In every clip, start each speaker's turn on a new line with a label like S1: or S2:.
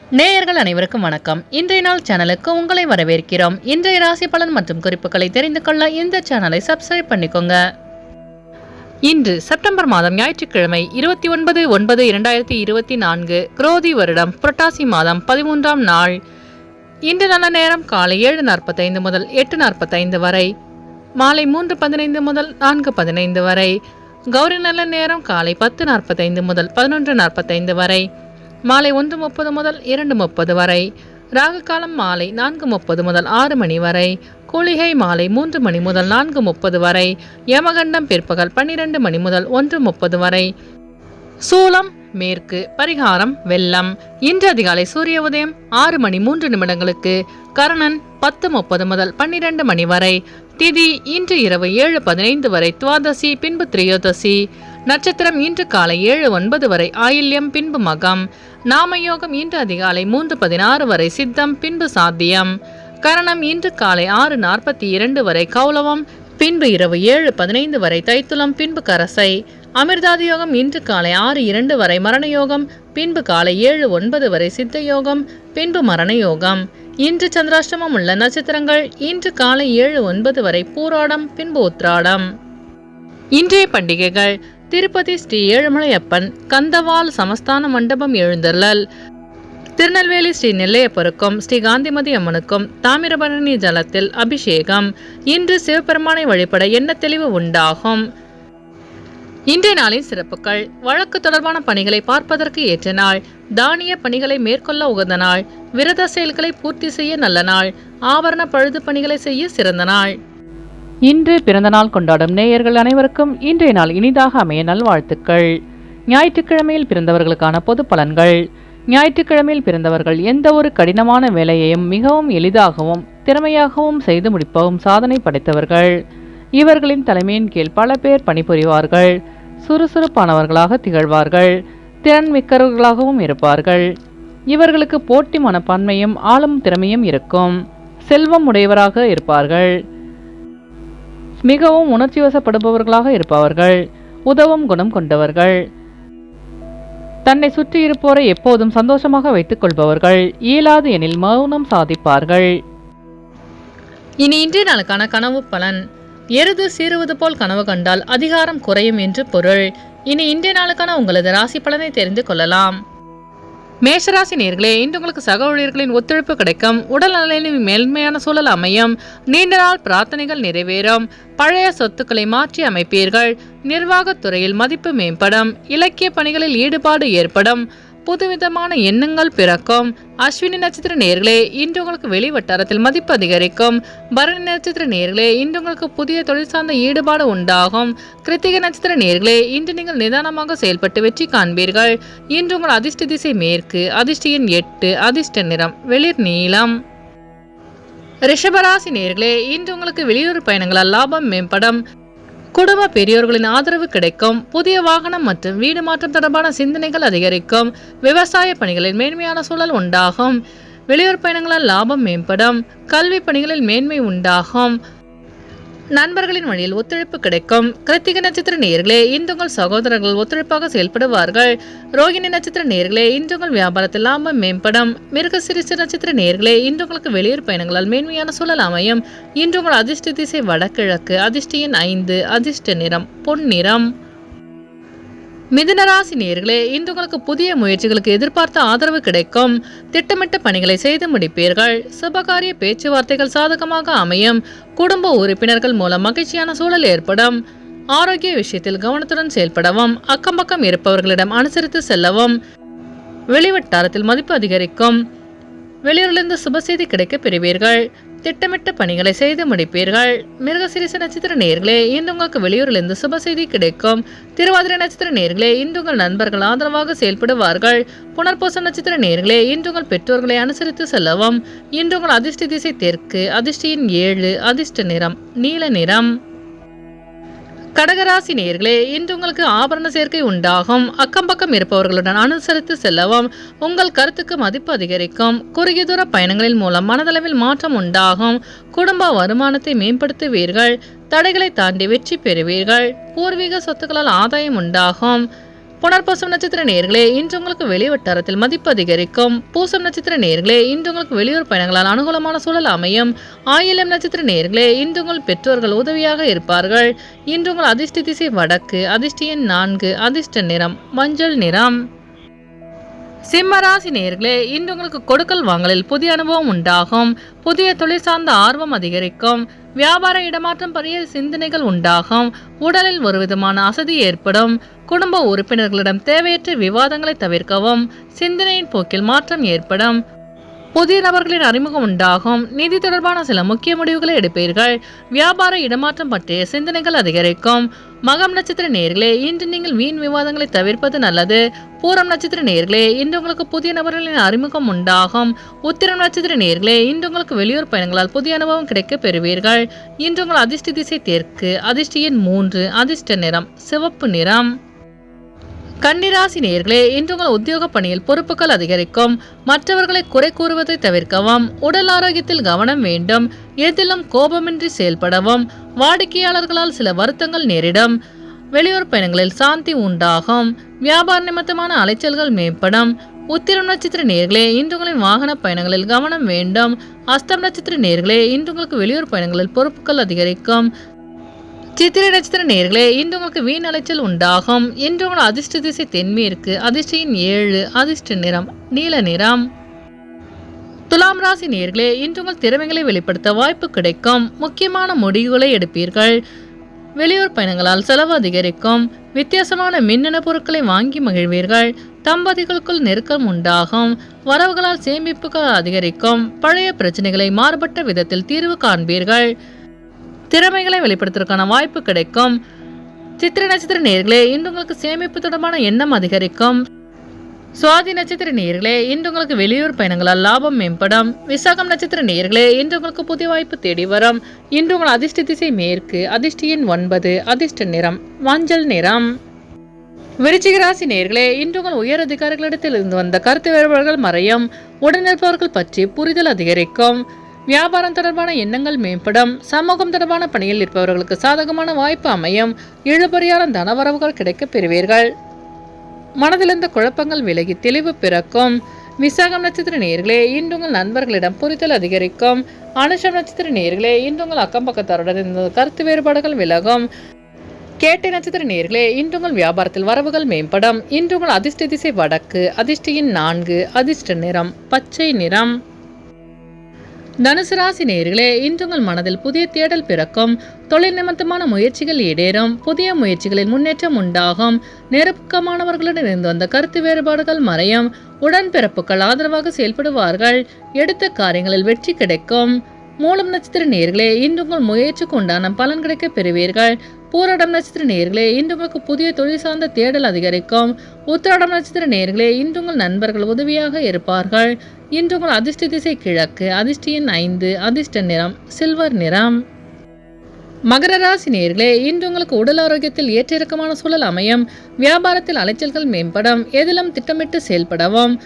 S1: நேயர்கள் அனைவருக்கும் வணக்கம். இன்றைய நாள் சேனலுக்கு உங்களை வரவேற்கிறோம். இன்றைய ராசி பலன் மற்றும் குறிப்புகளை தெரிந்து கொள்ள இந்த சேனலை சப்ஸ்கிரைப் பண்ணிக்கோங்க. இன்று செப்டம்பர் மாதம் ஞாயிற்றுக்கிழமை இருபத்தி ஒன்பது ஒன்பது இரண்டாயிரத்தி இருபத்தி நான்கு குரோதி வருடம் புரட்டாசி மாதம் பதிமூன்றாம் நாள். இன்று நல்ல நேரம் காலை ஏழு நாற்பத்தைந்து முதல் எட்டு நாற்பத்தைந்து வரை. மாலை மூன்று பதினைந்து முதல் நான்கு பதினைந்து வரை. கௌரி நல்ல நேரம் காலை பத்து நாற்பத்தைந்து முதல் பதினொன்று நாற்பத்தைந்து வரை. மாலை ஒன்று முப்பது முதல் இரண்டு முப்பது வரை. ராகு காலம் மாலை நான்கு முப்பது முதல் ஆறு மணி வரை. கூலிகை மாலை மூன்று மணி முதல் நான்கு முப்பது வரை. யமகண்டம் பிற்பகல் பன்னிரண்டு மணி முதல் ஒன்று முப்பது வரை. சூலம் மேற்கு பரிகாரம் வெள்ளம். இன்று அதிகாலை சூரிய உதயம் ஆறு மணி மூன்று நிமிடங்களுக்கு. கரணன் பத்து முப்பது முதல் பன்னிரண்டு மணி வரை. திதி இன்று இரவு ஏழு பதினைந்து வரை துவாதசி பின்பு திரையோதசி. நட்சத்திரம் இன்று காலை ஏழு ஒன்பது வரை ஆயில்யம் பின்பு மகம். நாமயோகம் இன்று அதிகாலை மூன்று பதினாறு வரை சித்தம் பின்பு சாத்தியம். கரணம் இன்று காலை ஆறு நாற்பத்தி இரண்டு வரை கௌலவம் பின்பு இரவு ஏழு பதினைந்து வரை தைத்துளம் பின்பு கரசை. அமிர்தாதி யோகம் இன்று காலை ஆறு இரண்டு வரை மரண யோகம் பின்பு காலை ஏழு ஒன்பது வரை சித்த யோகம் பின்பு மரண யோகம். இன்று சந்திராஷ்டமம் உள்ள நட்சத்திரங்கள் இன்று காலை ஏழு ஒன்பது வரை பூராடம் பின்பு உத்ராடம் இன்றைய பண்டிகைகள் திருப்பதி ஸ்ரீ ஏழுமலையப்பன் கந்தவால் சமஸ்தான மண்டபம் எழுந்தருளல். திருநெல்வேலி ஸ்ரீ நெல்லையப்பருக்கும் ஸ்ரீ காந்திமதி அம்மனுக்கும் தாமிரபரணி ஜலத்தில் அபிஷேகம். இன்று சிவபெருமானை வழிபட எண்ண தெளிவு உண்டாகும்? இன்றைய நாளின் சிறப்புகள். வழக்கு தொடர்பான பணிகளை பார்ப்பதற்கு ஏற்ற நாள். தானிய பணிகளை மேற்கொள்ள உகந்த நாள். விரத செயல்களை பூர்த்தி செய்ய நல்ல நாள். ஆபரண பழுது பணிகளை செய்ய சிறந்த நாள். இன்று பிறந்த நாள் கொண்டாடும் நேயர்கள் அனைவருக்கும் இன்றைய நாள் இனிதாக அமைய நல்வாழ்த்துக்கள். ஞாயிற்றுக்கிழமையில் பிறந்தவர்களுக்கான பொது பலன்கள். ஞாயிற்றுக்கிழமையில் பிறந்தவர்கள் எந்த ஒரு கடினமான வேலையையும் மிகவும் எளிதாகவும் திறமையாகவும் செய்து முடிப்பவும் சாதனை படைத்தவர்கள். இவர்களின் தலைமையின் கீழ் பல பேர் பணிபுரிவார்கள். சுறுசுறுப்பானவர்களாக திகழ்வார்கள். திறன் மிக்கவர்களாகவும் இருப்பார்கள். இவர்களுக்கு போட்டி மனப்பான்மையும் ஆளும் திறமையும் இருக்கும். செல்வம் உடையவராக இருப்பார்கள். மிகவும் உணர்ச்சி வசப்படுபவர்களாக இருப்பவர்கள். உதவும் குணம் கொண்டவர்கள். தன்னை சுற்றி இருப்போரை எப்போதும் சந்தோஷமாக வைத்துக் கொள்பவர்கள். இயலாது எனில் மௌனம் சாதிப்பார்கள். இனி இன்றைய நாளுக்கான கனவு பலன். எருது சீறுவது போல் கனவு கண்டால் அதிகாரம் குறையும் என்று பொருள். இனி இன்றைய நாளுக்கான உங்களது ராசி பலனை தெரிந்து கொள்ளலாம். மேஷராசி நேர்களே இன்று உங்களுக்கு சக ஊழியர்களின் ஒத்துழைப்பு கிடைக்கும். உடல் நலனின் மேன்மையான சூழல் அமையும். நீண்ட நாள் பிரார்த்தனைகள் நிறைவேறும். பழைய சொத்துக்களை மாற்றி அமைப்பீர்கள். நிர்வாகத்துறையில் மதிப்பு மேம்படும். இலக்கிய பணிகளில் ஈடுபாடு ஏற்படும். புதுவிதமான எண்ணங்கள் பிறக்கும். அஸ்வினி நட்சத்திர நேர்களே இன்று உங்களுக்கு வெளி வட்டாரத்தில் மதிப்பு அதிகரிக்கும். பரணி நட்சத்திர நேர்களே இன்று உங்களுக்கு புதிய தொழில் சார்ந்த ஈடுபாடு உண்டாகும். கிருத்திகை நட்சத்திர நேர்களே இன்று நீங்கள் நிதானமாக செயல்பட்டு வெற்றி காண்பீர்கள். இன்று உங்கள் அதிர்ஷ்ட திசை மேற்கு அதிர்ஷ்டியின் எட்டு அதிர்ஷ்ட நிறம் வெளிர் நீளம். ரிஷபராசி நேர்களே இன்று உங்களுக்கு வெளியூர் பயணங்களால் லாபம் மேம்படும். குடும்ப பெரியோர்களின் ஆதரவு கிடைக்கும் புதிய வாகனம் மற்றும் வீடு மாற்றம் தொடர்பான சிந்தனைகள் அதிகரிக்கும் விவசாய பணிகளில் மேன்மையான சூழல் உண்டாகும் வெளியூர் பயணங்களால் லாபம் மேம்படும் கல்வி பணிகளில் மேன்மை உண்டாகும் நண்பர்களின் வழியில் ஒத்துழைப்பு கிடைக்கும். கிருத்திகை நட்சத்திர நேர்களே இந்துங்கள் சகோதரர்கள் ஒத்துழைப்பாக செயல்படுவார்கள். ரோகிணி நட்சத்திர நேர்களே இந்துங்கள் வியாபாரத்தில் லாபம் மேம்படும். மிருக மிருகசிரிச நட்சத்திர நேர்களே இந்துங்களுக்கு வெளியூர் பயணங்களால் மேன்மையான சூழல் அமையும். இன்று உங்கள் அதிர்ஷ்ட திசை வடகிழக்கு அதிர்ஷ்டியின் ஐந்து அதிர்ஷ்ட நிறம் பொன்னிறம் மிதுனராசி நேர்களே இன்று உங்களுக்கு புதிய முயற்சிகளுக்கு எதிர்பார்த்த ஆதரவு கிடைக்கும். திட்டமிட்ட பணிகளை செய்து முடிப்பீர்கள். சுபகாரிய பேச்சுவார்த்தைகள் சாதகமாக அமையும். குடும்ப உறுப்பினர்கள் மூலம் மகிழ்ச்சியான சூழல் ஏற்படும். ஆரோக்கிய விஷயத்தில் கவனத்துடன் செயல்படவும் அக்கம் பக்கம் இருப்பவர்களிடம் அனுசரித்து செல்லவும் வெளிவட்டாரத்தில் மதிப்பு அதிகரிக்கும். வெளியூரிலிருந்து சுப செய்தி கிடைக்க பெறுவீர்கள். திட்டமிட்ட பணிகளை செய்து முடிப்பீர்கள். மிருகசிரிச நட்சத்திர நேர்களே இன்று உங்களுக்கு வெளியூரிலிருந்து சுப செய்தி கிடைக்கும். திருவாதிரை நட்சத்திர நேர்களே இன்று உங்கள் நண்பர்கள் ஆதரவாக செயல்படுவார்கள். புனர்பூச நட்சத்திர நேர்களே இன்று உங்கள் பெற்றோர்களை அனுசரித்து செல்லவும். இன்று உங்கள் அதிர்ஷ்ட திசை தெற்கு அதிர்ஷ்டியின் ஏழு அதிர்ஷ்ட நிறம் நீல நிறம். கடகராசி நேர்களே இன்று உங்களுக்கு ஆபரண சேர்க்கை உண்டாகும். அக்கம் பக்கம் இருப்பவர்களுடன் அனுசரித்து செல்லவும் உங்கள் கருத்துக்கு மதிப்பு அதிகரிக்கும். குறுகிய தூர பயணங்களின் மூலம் மனதளவில் மாற்றம் உண்டாகும். குடும்ப வருமானத்தை மேம்படுத்துவீர்கள். தடைகளை தாண்டி வெற்றி பெறுவீர்கள். பூர்வீக சொத்துக்களால் ஆதாயம் உண்டாகும். புனர்பூசம் நட்சத்திர நேர்களே இன்று உங்களுக்கு வெளிவட்டாரத்தில் மதிப்பு அதிகரிக்கும். பூசம் நட்சத்திர நேர்களே இன்று உங்களுக்கு வெளியூர் பயணங்களால் அனுகூலமான சூழல் அமையும். ஆயிலம் நட்சத்திர நேர்களே இன்று உங்கள் பெற்றோர்கள் உதவியாக இருப்பார்கள். இன்று உங்கள் அதிர்ஷ்ட திசை வடக்கு அதிர்ஷ்ட எண் நான்கு அதிர்ஷ்ட நிறம் மஞ்சள் நிறம். சிம்மராசி நேர்களே இன்று உங்களுக்கு கொடுக்கல் வாங்கலில் புதிய அனுபவம் உண்டாகும். புதிய தொழில் சார்ந்த ஆர்வம் அதிகரிக்கும். வியாபார இடமாற்றம் பற்றிய சிந்தனைகள் உண்டாகும். உடலில் ஒரு விதமான அசதி ஏற்படும். குடும்ப உறுப்பினர்களிடம் தேவையற்ற விவாதங்களை தவிர்க்கவும். சிந்தனையின் போக்கில் மாற்றம் ஏற்படும். புதிய நபர்களின் அறிமுகம் உண்டாகும். நிதி தொடர்பான சில முக்கிய முடிவுகளை எடுப்பீர்கள். வியாபார இடமாற்றம் பற்றிய சிந்தனைகள் அதிகரிக்கும். மகம் நட்சத்திர நேர்களே இன்று நீங்கள் வீண் விவாதங்களை தவிர்ப்பது நல்லது. பூரம் நட்சத்திர நேர்களே இன்று உங்களுக்கு புதிய நபர்களின் அறிமுகம் உண்டாகும். உத்திரம் நட்சத்திர நேர்களே இன்று உங்களுக்கு வெளியூர் பயணங்களால் புதிய அனுபவம் கிடைக்க பெறுவீர்கள். இன்று உங்கள் அதிர்ஷ்ட திசை தெற்கு அதிர்ஷ்ட எண் மூன்று அதிர்ஷ்ட நிறம் சிவப்பு நிறம். கன்னிராசி நேர்களே இன்று உங்கள் உத்தியோக பணியில் பொறுப்புகள் அதிகரிக்கும். மற்றவர்களை குறை கூறுவதை தவிர்க்கவும் உடல் ஆரோக்கியத்தில் கவனம் வேண்டும் எதிலும் கோபமின்றி செயல்படவும் வாடிக்கையாளர்களால் சில வருத்தங்கள் நேரிடும். வெளியூர் பயணங்களில் சாந்தி உண்டாகும். வியாபார நிமித்தமான அலைச்சல்கள் மேம்படும். உத்திரம் நட்சத்திர நேர்களே இன்று உங்களின் வாகன பயணங்களில் கவனம் வேண்டும். அஸ்தம் நட்சத்திர நேர்களே இன்று உங்களுக்கு வெளியூர் பயணங்களில் பொறுப்புகள் அதிகரிக்கும். சித்திரை நட்சத்திர நேர்களே இன்று உங்களுக்கு வீண் அலைச்சல் உண்டாகும். இன்று உங்கள் அதிர்ஷ்ட திசை தென்மேற்கு அதிர்ஷ்டியின் ஏழு அதிர்ஷ்ட நிறம் நீல நிறம். துலாம் ராசி நேர்களே இன்று உங்கள் திறமைகளை வெளிப்படுத்த வாய்ப்பு கிடைக்கும். முக்கியமான முடிவுகளை எடுப்பீர்கள். வெளியூர் பயணங்களால் செலவு அதிகரிக்கும். வித்தியாசமான மின்னணு பொருட்களை வாங்கி மகிழ்வீர்கள். தம்பதிகளுக்குள் நெருக்கம் உண்டாகும். வரவுகளால் சேமிப்புகள் அதிகரிக்கும். பழைய பிரச்சனைகளை மாறுபட்ட விதத்தில் தீர்வு காண்பீர்கள். திறமைகளை வெளிப்படுத்துவதற்கான வாய்ப்பு கிடைக்கும். சித்திரை நட்சத்திர நேர்களே இன்று உங்களுக்கு சேமிப்பு தொடர்பான எண்ணம் அதிகரிக்கும். சுவாதி நட்சத்திர நேர்களே இன்று உங்களுக்கு வெளியூர் பயணங்களால் லாபம் மேம்படும். விசாகம் நட்சத்திர நேர்களே இன்று உங்களுக்கு புதிய வாய்ப்பு தேடி வரும். இன்று உங்கள் அதிர்ஷ்ட திசை மேற்கு அதிர்ஷ்டியின் ஒன்பது அதிர்ஷ்ட நிறம் மஞ்சள் நிறம். விருச்சிக ராசி நேர்களே இன்று உங்கள் உயர் அதிகாரிகளிடத்தில் இருந்து வந்த கருத்து வேறுபாடுகள் மறையும். உடனிருப்பவர்கள் பற்றி புரிதல் அதிகரிக்கும். வியாபாரம் தொடர்பான எண்ணங்கள் மேம்படும். சமூகம் தொடர்பான பணியில் இருப்பவர்களுக்கு சாதகமான வாய்ப்பு அமையும். இழுபறியான தனவரவுகள் கிடைக்கப் பெறுவீர்கள். மனதிலிருந்த குழப்பங்கள் விலகி தெளிவு பிறக்கும். விசாகம் நட்சத்திர நேர்களே இன்று உங்கள் நண்பர்களிடம் புரிதல் அதிகரிக்கும். அனுஷம் நட்சத்திர நேர்களே இன்று உங்கள் அக்கம் பக்கத்தாருடன் இருந்த கருத்து வேறுபாடுகள் விலகும். கேட்டை நட்சத்திர நேர்களே இன்று உங்கள் வியாபாரத்தில் வரவுகள் மேம்படும். இன்று உங்கள் அதிர்ஷ்ட திசை வடக்கு அதிர்ஷ்டியின் நான்கு அதிர்ஷ்ட நிறம் பச்சை நிறம். தனுசு ராசி நேர்களே இன்று உங்கள் மனதில் புதிய தேடல் பிறக்கும். தொழில் நிமித்தமான முயற்சிகள் ஈடேறும். புதிய முயற்சிகளில் முன்னேற்றம் உண்டாகும். நெருக்கமானவர்களுடன் இருந்து வந்த கருத்து வேறுபாடுகள் மறையும். உடன்பிறப்புகள் ஆதரவாக செயல்படுவார்கள். எடுத்த காரியங்களில் வெற்றி கிடைக்கும். மூலம் நட்சத்திர நேர்களே இன்று உங்கள் முயற்சிக்கு உண்டான பலன் கிடைக்க பெறுவீர்கள். பூரடம் நட்சத்திர நேர்களே இன்று உங்களுக்கு புதிய தொழில் சார்ந்த தேடல் அதிகரிக்கும். உத்திராடம் நட்சத்திர நேர்களே இன்று உங்கள் நண்பர்கள் உதவியாக இருப்பார்கள். இன்று உங்கள் அதிர்ஷ்ட திசை கிழக்கு அதிர்ஷ்ட எண் ஐந்து அதிர்ஷ்ட நிறம் சில்வர் நிறம். மகர ராசி நேர்களே இன்று உங்களுக்கு உடல் ஆரோக்கியத்தில் ஏற்றிறக்கமான சூழல் அமையும். வியாபாரத்தில் அலைச்சல்கள் மேம்படும். எதிலும் திட்டமிட்டு செயல்படவும்.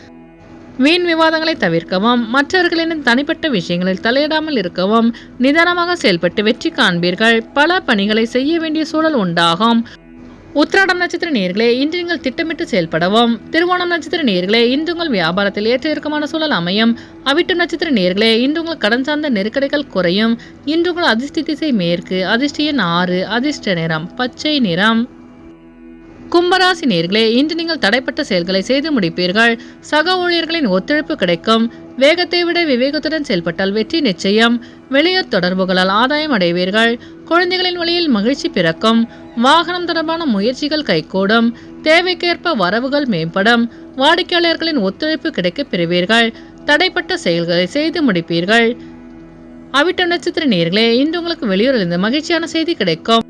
S1: வீண் விவாதங்களை தவிர்க்கவும். மற்றவர்களின் தனிப்பட்ட விஷயங்களில் தலையிடாமல் இருக்கவும். நிதானமாக செயல்பட்டு வெற்றி காண்பீர்கள். பல பணிகளை செய்ய வேண்டிய சூழல் உண்டாகும். உத்திராடம் நட்சத்திர நேர்களே இன்று நீங்கள் திட்டமிட்டு செயல்படவும். திருவோணம் நட்சத்திர நேர்களே இன்று உங்கள் வியாபாரத்தில் ஏற்ற இறக்கமான சூழல் அமையும். அவிட்டம் நட்சத்திர நேர்களே இன்று உங்கள் கடன் சார்ந்த நெருக்கடிகள் குறையும். இன்று உங்கள் அதிர்ஷ்ட திசை மேற்கு அதிர்ஷ்ட எண் ஆறு அதிர்ஷ்ட நிறம் பச்சை நிறம். கும்பராசி நேர்களே இன்று நீங்கள் தடைப்பட்ட செயல்களை செய்து முடிப்பீர்கள். சக ஊழியர்களின் ஒத்துழைப்பு கிடைக்கும். வேகத்தை விட விவேகத்துடன் செயல்பட்டால் வெற்றி நிச்சயம். வெளியூர் தொடர்புகளால் ஆதாயம் அடைவீர்கள். குழந்தைகளின் வழியில் மகிழ்ச்சி பிறக்கும். வாகனம் தொடர்பான முயற்சிகள் கைகூடும். தேவைக்கேற்ப வரவுகள் மேம்படும். வாடிக்கையாளர்களின் ஒத்துழைப்பு கிடைக்கப் பெறுவீர்கள். தடைப்பட்ட செயல்களை செய்து முடிப்பீர்கள். அவிட்ட நட்சத்திர நேர்களே இன்று உங்களுக்கு வெளியூரிலிருந்து மகிழ்ச்சியான செய்தி கிடைக்கும்.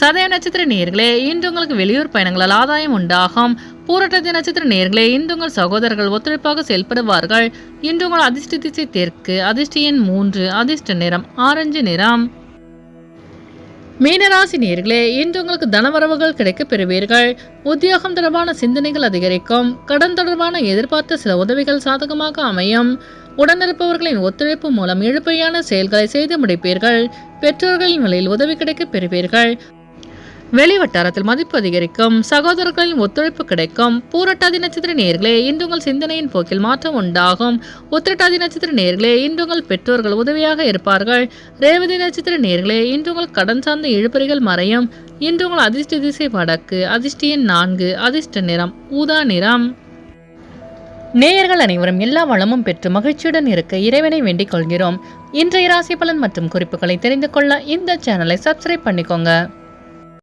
S1: சதய நட்சத்திர நேர்களே இன்று உங்களுக்கு வெளியூர் பயணங்களால் ஆதாயம் உண்டாகும். பூரட்டதி நட்சத்திர நேர்களே இன்று உங்கள் சகோதரர்கள் ஒத்துழைப்பாக செயல்படுவார்கள். இன்று உங்கள் அதிர்ஷ்ட திசை தெற்கு அதிர்ஷ்ட எண் மூன்று அதிர்ஷ்ட நிறம் ஆரஞ்சு நிறம். மீனராசி நேர்களே இன்று உங்களுக்கு தனவரவுகள் கிடைக்கப் பெறுவீர்கள். உத்தியோகம் தொடர்பான சிந்தனைகள் அதிகரிக்கும். கடன் தொடர்பான எதிர்பார்த்த சில உதவிகள் சாதகமாக அமையும். உடனிருப்பவர்களின் ஒத்துழைப்பு மூலம் இழுப்பையான செயல்களை செய்து முடிப்பீர்கள். பெற்றோர்களின் நிலையில் உதவி கிடைக்கப் பெறுவீர்கள். வெளிவட்டாரத்தில் மதிப்பு அதிகரிக்கும் சகோதரர்களின் ஒத்துழைப்பு கிடைக்கும். பூரட்டாதி நட்சத்திர நேர்களே இன்று உங்கள் சிந்தனையின் போக்கில் மாற்றம் உண்டாகும். உத்திரட்டாதி நட்சத்திர நேர்களே இன்று உங்கள் பெற்றோர்கள் உதவியாக இருப்பார்கள். ரேவதி நட்சத்திர நேர்களே இன்று உங்கள் கடன் சார்ந்த இழுபறிகள் மறையும். இன்று உங்கள் அதிர்ஷ்ட திசை வடக்கு அதிர்ஷ்டியின் நான்கு அதிர்ஷ்ட நிறம் ஊதா நிறம். நேயர்கள் அனைவரும் எல்லா வளமும் பெற்று மகிழ்ச்சியுடன் இருக்க இறைவனை வேண்டிக் கொள்கிறோம். இன்றைய ராசி பலன் மற்றும் குறிப்புகளை தெரிந்து கொள்ள இந்த சேனலை சப்ஸ்கிரைப் பண்ணிக்கோங்க.